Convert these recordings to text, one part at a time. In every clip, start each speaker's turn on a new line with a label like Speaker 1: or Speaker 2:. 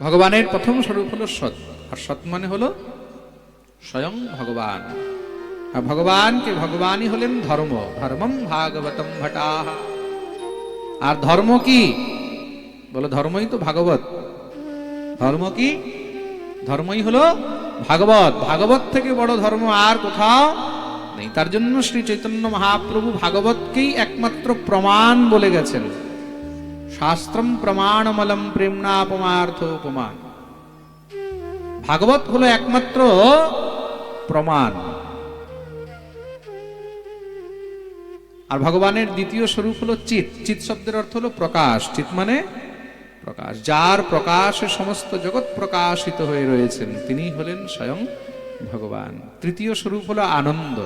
Speaker 1: ভগবানের প্রথম স্বরূপ হলো সৎ, আর সৎ মানে হলো স্বয়ং ভগবান। আর ভগবানকে ভগবানই হলেন ধর্ম, ধর্মম ভাগবতম ভটা আর ধর্ম কি? বলো, ধর্মই তো ভাগবত। ধর্ম কি? ধর্মই হলো ভাগবত। ভাগবত থেকে বড় ধর্ম আর কোথাও নেই। তার জন্য শ্রী চৈতন্য মহাপ্রভু ভাগবতকেই একমাত্র প্রমাণ বলে গেছেন। শাস্ত্রম প্রমাণমলম প্রেমনাপমার্থ উপমান ভাগবত হলো একমাত্র প্রমাণ। আর ভগবানের দ্বিতীয় স্বরূপ হলো চিত চিত শব্দের অর্থ হলো প্রকাশ। চিত মানে প্রকাশ। যার প্রকাশে সমস্ত জগৎ প্রকাশিত হয়ে রয়েছেন, তিনি হলেন স্বয়ং ভগবান। তৃতীয় স্বরূপ হলো আনন্দ।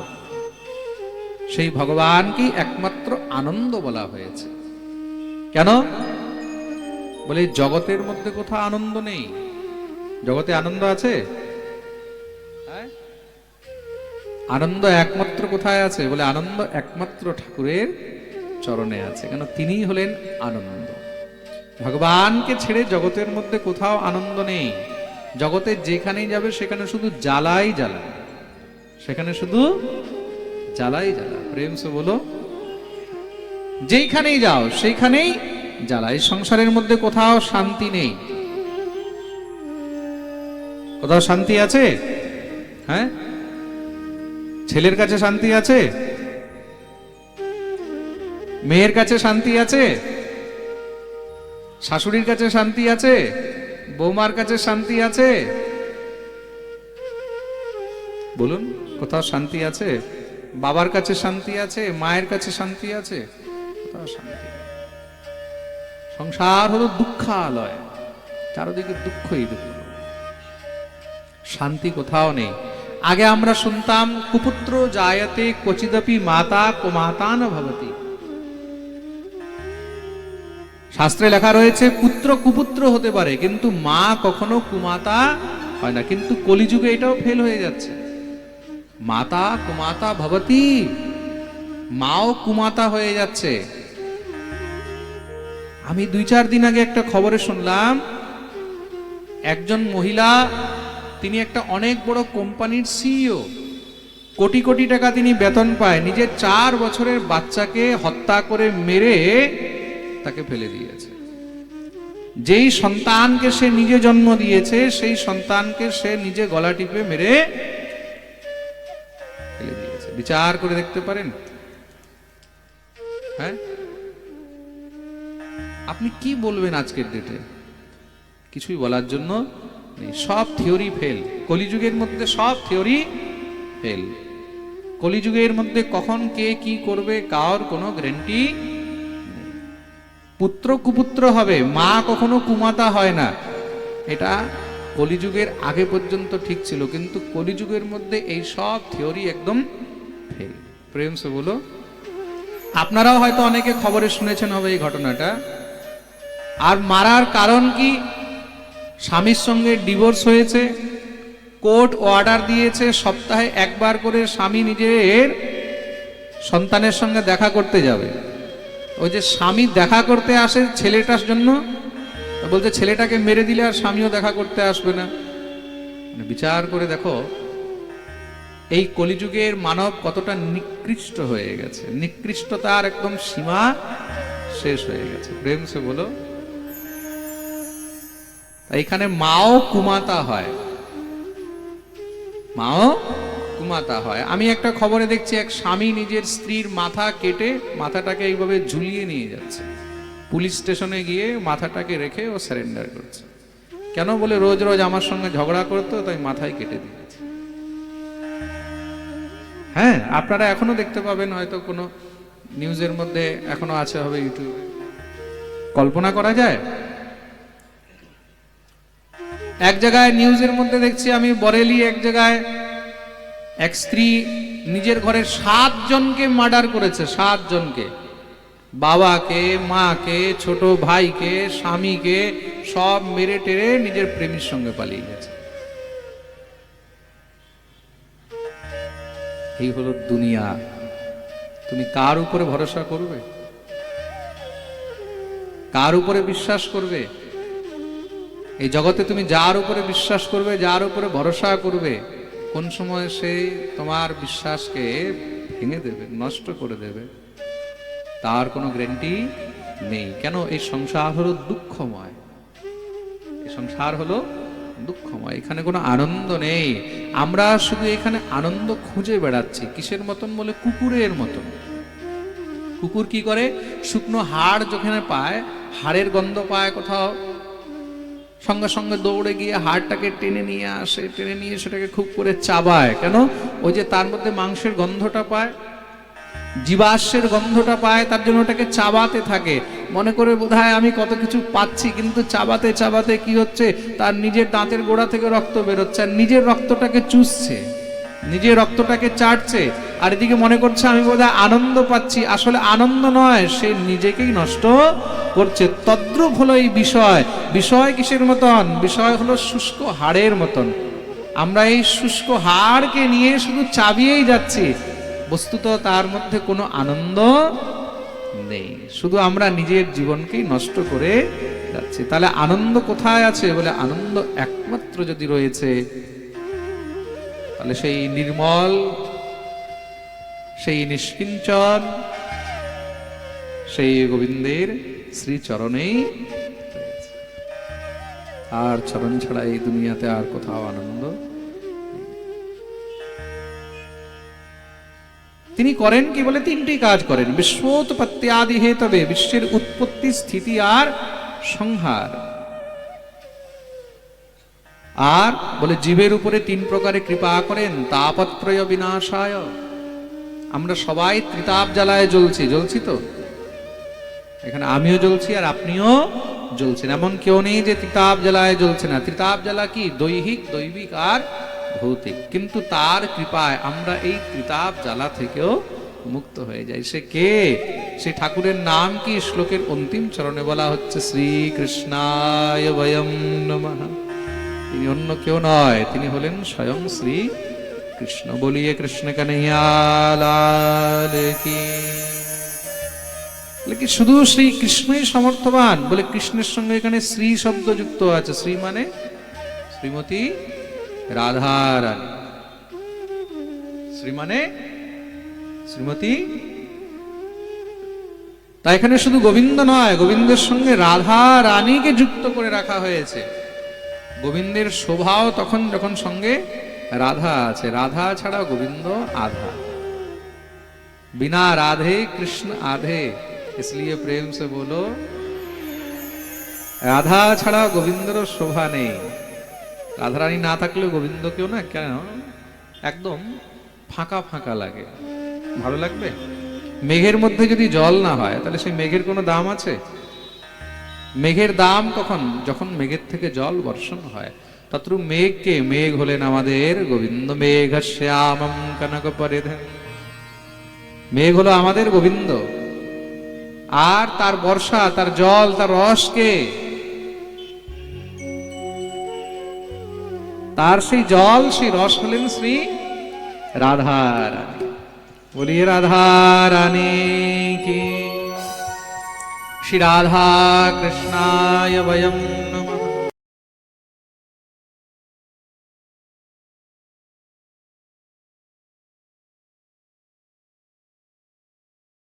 Speaker 1: সেই ভগবানকেই একমাত্র আনন্দ বলা হয়েছে। কেন? বলে, জগতের মধ্যে কোথাও আনন্দ নেই। জগতে আনন্দ আছে? হ্যাঁ? আনন্দ একমাত্র কোথায় আছে? বলে, আনন্দ একমাত্র ঠাকুরের চরণে আছে। কেন? তিনি হলেন আনন্দ। ভগবানকে ছেড়ে জগতের মধ্যে কোথাও আনন্দ নেই। জগতে যেখানেই যাবে, সেখানে শুধু জ্বালাই জ্বালা সেখানে শুধু জ্বালাই জ্বালা প্রেম সে বলো যেইখানেই যাও, সেইখানেই জ্বালা এই সংসারের মধ্যে কোথাও শান্তি নেই। কোথাও শান্তি আছে? হ্যাঁ? ছেলের কাছে শান্তি আছে? মেয়ের কাছে শান্তি আছে? শাশুড়ির কাছে শান্তি আছে? বৌমার কাছে শান্তি আছে? বলুন, কোথাও শান্তি আছে? বাবার কাছে শান্তি আছে? মায়ের কাছে শান্তি আছে? কোথাও শান্তি সংসার হলো দুঃখালয়, চারদিকে দুঃখই দুঃখ। শান্তি কোথাও নেই। আগে আমরা শুনতাম, কুপুত্র জায়তে কচিদপি মাতা কুমাতা ন ভবতি। শাস্ত্রে লেখা রয়েছে, পুত্র কুপুত্র হতে পারে, কিন্তু মা কখনো কুমাতা হয় না। কিন্তু কলিযুগে এটাও ফেল হয়ে যাচ্ছে। মাতা কুমাতা ভবতি, মাও কুমাতা হয়ে যাচ্ছে। আমি দুই চার দিন আগে একটা খবরে শুনলাম, একজন মহিলা, তিনি একটা অনেক বড় কোম্পানির সিইও। কোটি কোটি টাকা তিনি বেতন পায়, নিজের চার বছরের বাচ্চাকে হত্যা করে মেরে তাকে ফেলে দিয়েছে। যেই সন্তানকে সে নিজে জন্ম দিয়েছে, সেই সন্তানকে সে নিজে গলা টিপে মেরে ফেলে দিয়েছে। বিচার করে দেখতে পারেন? হ্যাঁ? আপনি কি বলবেন আজকের ডেটে কিছুই বলার জন্য সব থিওরি ফেল কলিযুগের মধ্যে সব থিওরি ফেল কলিযুগের মধ্যে কখন কে কি করবে, কার কোনো গ্যারেন্টি পুত্র কুপুত্র হবে, মা কখনো কুমাতা হয় না। এটা কলিযুগের আগে পর্যন্ত ঠিক ছিল, কিন্তু কলিযুগের মধ্যে এই সব থিওরি একদম ফেল প্রেম সে বলো। আপনারাও হয়তো অনেকে খবরে শুনেছেন হবে এই ঘটনাটা। আর মারার কারণ কি? স্বামীর সঙ্গে ডিভোর্স হয়েছে কোর্ট অর্ডার দিয়েছে, সপ্তাহে একবার করে স্বামী নিজের সন্তানের সঙ্গে দেখা করতে যাবে। ওই যে স্বামী দেখা করতে আসে ছেলেটার জন্য বলছে ছেলেটাকে মেরে দিলে আর স্বামীও দেখা করতে আসবে না। মানে বিচার করে দেখো, এই কলিযুগের মানব কতটা নিকৃষ্ট হয়ে গেছে। নিকৃষ্টতার একদম সীমা শেষ হয়ে গেছে। প্রেম সে বলো এইখানে মাও কুমাতা হয়। মাও কুমাতা হয়। আমি একটা খবরে দেখছি, এক স্বামী নিজের স্ত্রীর মাথা কেটে মাথাটাকে এইভাবে ঝুলিয়ে নিয়ে যাচ্ছে। পুলিশ স্টেশনে গিয়ে মাথাটাকে রেখে ও সারেন্ডার করছে। কেন বলে, রোজ রোজ আমার সঙ্গে ঝগড়া করতো, তাই মাথায় কেটে দিয়েছে। হ্যাঁ আপনারা এখনও দেখতে পাবেন, হয়তো কোনো নিউজের মধ্যে এখনও আছে, হবে ইউটিউবে। কল্পনা করা যায়? এক জায়গায় নিউজের মধ্যে দেখছি আমি বরেলি এক জায়গায় এক স্ত্রী নিজের ঘরের সাত জনকে মার্ডার করেছে সাত জনকে বাবাকে, মাকে, ছোট ভাইকে, স্বামীকে সব মেরে টেরে নিজের প্রেমীর সঙ্গে পালিয়ে গেছে। এই হলো দুনিয়া। তুমি কার উপরে ভরসা করবে? কার উপরে বিশ্বাস করবে? এই জগতে তুমি যার উপরে বিশ্বাস করবে, যার উপরে ভরসা করবে, কোন সময় সে তোমার বিশ্বাসকে ভেঙে দেবে, নষ্ট করে দেবে, তার কোনো গ্যারেন্টি নেই। কেন? এই সংসার হলো দুঃখময়। এই সংসার হলো দুঃখময়। এখানে কোনো আনন্দ নেই। আমরা শুধু এখানে আনন্দ খুঁজে বেড়াচ্ছি, কিসের মতন বলে? কুকুরের মতন। কুকুর কি করে? শুকনো হাড় যেখানে পায়, হাড়ের গন্ধ পায় কোথাও। সঙ্গে সঙ্গে দৌড়ে গিয়ে হাড়টাকে টেনে নিয়ে আসে, টেনে নিয়ে সেটাকে খুব করে চাবায়। কেন? ওই যে তার মধ্যে মাংসের গন্ধটা পায়, জীবাশ্মের গন্ধটা পায়, তার জন্য ওটাকে চাবাতে থাকে। মনে করে বোধহয় আমি কত কিছু পাচ্ছি, কিন্তু চাবাতে চাবাতে কি হচ্ছে? তার নিজের দাঁতের গোড়া থেকে রক্ত বেরোচ্ছে আর নিজের রক্তটাকে চুষছে, নিজের রক্তটাকে চাটছে। আর এদিকে মনে করছে আমি বোধহয় আনন্দ পাচ্ছি। আসলে আনন্দ নয়, সে নিজেকেই নষ্ট করছে তদ্রুপ হলো এই বিষয়। বিষয় কিসের মতন? বিষয় হলো শুষ্ক হাড়ের মতন। আমরা এই শুষ্ক হাড়কে নিয়ে শুধু চাবিয়েই যাচ্ছি। বস্তুত তার মধ্যে কোনো আনন্দ নেই। শুধু আমরা নিজের জীবনকেই নষ্ট করে যাচ্ছি। তাহলে আনন্দ কোথায় আছে বলে আনন্দ একমাত্র যদি রয়েছে, তাহলে সেই নির্মল, সেই নিষ্কিঞ্চন সেই গোবিন্দের শ্রীচরণেই আর চরণ ছাড়া এই দুনিয়াতে আর কোথাও আনন্দ। তিনি করেন কি বলে? তিনটি কাজ করেন। বিশ্বোৎপত্ত্যাদি হেতবে বিশ্বের উৎপত্তি, স্থিতি আর সংহার। আর বলে, জীবের উপরে তিন প্রকারে কৃপা করেন, তাপত্রয় বিনাশায়। আমরা সবাই ত্রিতাপ জ্বালায় জ্বলছি। জ্বলছি তো? এখানে আমিও জ্বলছি আর আপনিও জ্বলছেন। এমন কেউ নেই যে ত্রিতাপ জ্বালায় জ্বলছে না। ত্রিতাপ জ্বালা কি? দৈহিক, দৈবিক আর ভৌতিক। কিন্তু তার কৃপায় আমরা এই ত্রিতাপ জ্বালা থেকেও মুক্ত হয়ে যাই। সে কে? সে ঠাকুরের নাম কি? শ্লোকের অন্তিম চরণে বলা হচ্ছে শ্রীকৃষ্ণায় বয়ম নমঃ। তিনি অন্য কেউ নয়, তিনি হলেন স্বয়ং শ্রী কৃষ্ণ বলিয়ে কৃষ্ণ কানাইয়ালাল কি তাহলে কি, শুধু শ্রী কৃষ্ণই সমর্থবান? বলে কৃষ্ণের সঙ্গে এখানে শ্রী শব্দ যুক্ত আছে। শ্রী মানে শ্রীমতী রাধারানী। শ্রী মানে শ্রীমতী। তা এখানে শুধু গোবিন্দ নয়, গোবিন্দের সঙ্গে রাধা রানীকে যুক্ত করে রাখা হয়েছে। গোবিন্দের শোভাও তখন যখন সঙ্গে রাধা আছে। রাধা ছাড়া গোবিন্দ আধা। বিনা রাধে কৃষ্ণ আধে। इसलिए प्रेम से बोलो রাধা ছাড়া গোবিন্দর শোভা নেই রাধারানী না থাকলে গোবিন্দ কেউ না কেন একদম ফাঁকা ফাঁকা লাগে ভালো লাগবে মেঘের মধ্যে যদি জল না হয় তাহলে সেই মেঘের কোনো দাম আছে মেঘের দাম কখন যখন মেঘের থেকে জল বর্ষণ হয় তত্রু মেঘকে মেঘ হলেন আমাদের গোবিন্দ মেঘ শ্যামম কনক পরিধান মেঘ হলো আমাদের গোবিন্দ আর তার বর্ষা, তার জল, তার রসকে, তার সেই জল, সেই রস হলেন শ্রী রাধার বলিয়ে রাধা রানী কি? শ্রী রাধা কৃষ্ণায় বয়ম